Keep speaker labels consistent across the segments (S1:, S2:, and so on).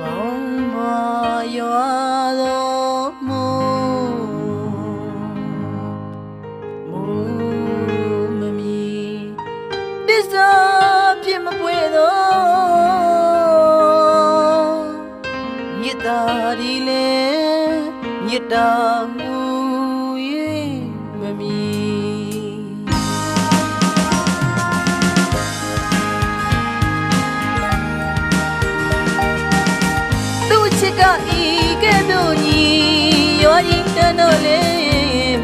S1: မောင်မရွာတော်မူမူမမီတစ္ဆာပြစ်မပွေတော့မြစ်တာဒီလေမြစ်တာ ဤကဲ့သို့ညီရွာရင်တန်တော့လေ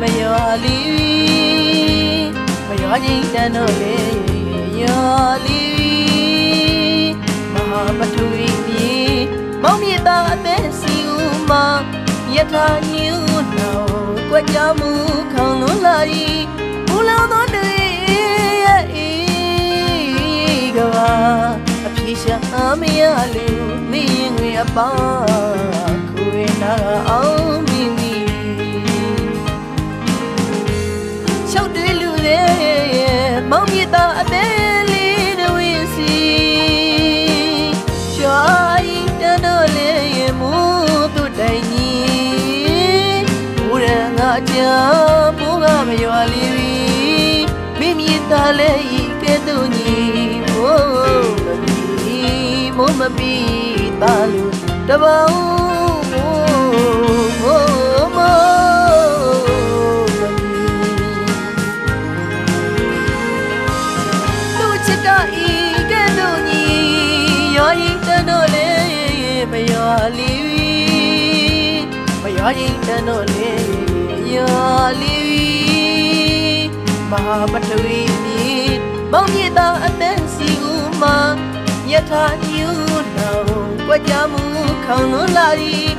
S1: မရွာလီမရွာရင်တန်တော့လေရွာလီမဟာပထဝီမြေမောင်မြတ်သားအသက်စီဦးမှာယထာညူနောကွက်ကြမှုခေါင်လွန်လာ၏ဘူ မရလို့မိရင်ငွေအပါခွေနာအောင်မိမိချောက်တွေလူတွေမောင်မြတ်သားအသေးလေးတွေဝင်စီရွာရင်တန်းတော့လေမူသူတိုင်ကြီးဘူရန်ကကြာမိုးကမရွာလီမိမိသားလေး တပောင်းမိုးမိုးမိုးမမီသူချစ်ကဤကဲ့သို့ညီရောရင်တန်တော့လေမရောလီမရောရင်တန်တော့လေရောလီမဟာပထဝီမြေမောင်မြေသားအသက်စီဦးမှာယထာညူနော င်ကြွကြမှုခေါင်လွန်လာ၏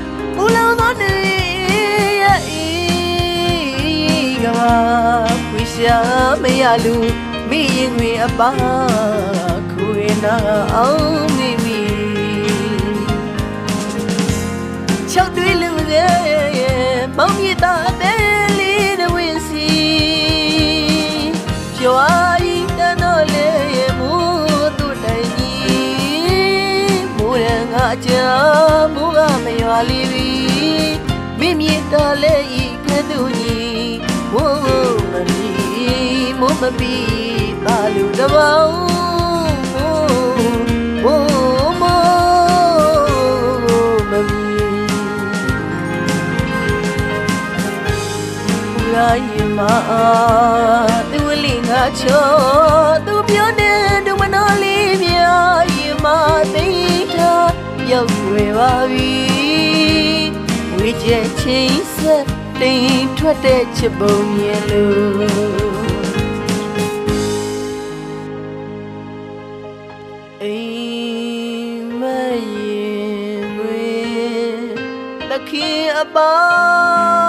S1: ဦးလောင်သောနေရဲ့ဤကဘာခွေရှာမရလူမိရင်တွင်အပါခွေနာအောင်မိမိချောက်တွေးလူရဲ့မောင်မြေသားအသေး ကကြာမူကမရွာလီပြီမိမြေတော်လေဤကဲ့သို့ညီမူမမီမူမပီတာလူတပောင်းမူမူမူမမီရာယမသူလီငါချော ရောက်ွယ်ပါပြီဝေကျက်ချင်းဆက်တိမ်ထွက်တဲ့ချစ်ပုံမြင်လို့အိမ်မရင်တွင်သခင်အပါ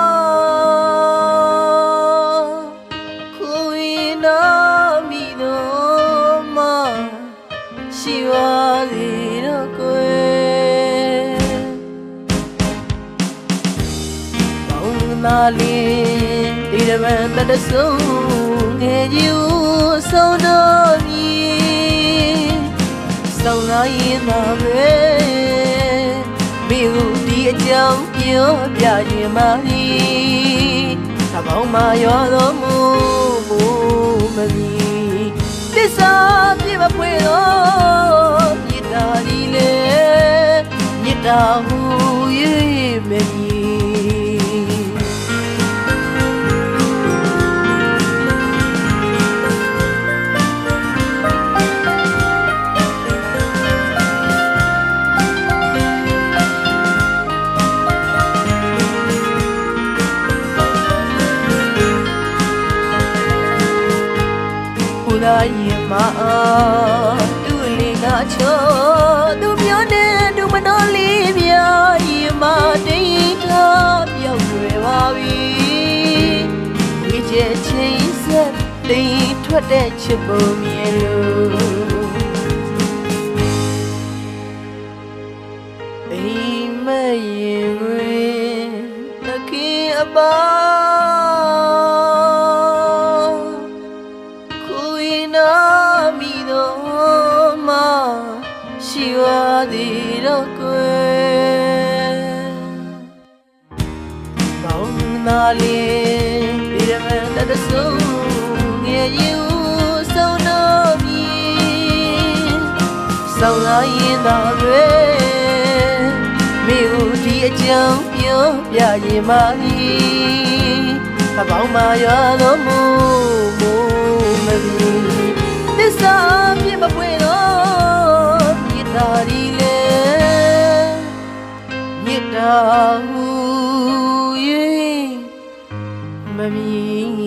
S1: သာလင်းဒီရမန်တတဆုံးငယ်ကြီးဦးဆုံးတော်မီဆောင်လာရင်သာပဲမိဦးဒီအကြောင်းပြောပြရင်မာရီသဘောင်းမရောတော်မူမူမမီတစ္ဆာပြမပွေတော့မြစ်တာဒီလေမြစ်တာဟူ၍ လာရင်မအားသူ့လေးကချောသူပြောနေသူမနောလေးမြာရင်မတိတ်ထားပြောက်ွယ်ပါပြီဝေကျက်ချင်းဆက်တိမ်ထွက်တဲ့ချစ်ပုံမြင်လို့အိမ်မရင်တွင်သခင်အပါ သာလေးဒီရမန်တဆူငယ်ယူဆုံးတော့ပြီဆောင်းလာရင်သာတွေမိဦးဒီအကြောင်းပြောပြရင်မဤအပေါင်းမရွာတော်မူမူမ amami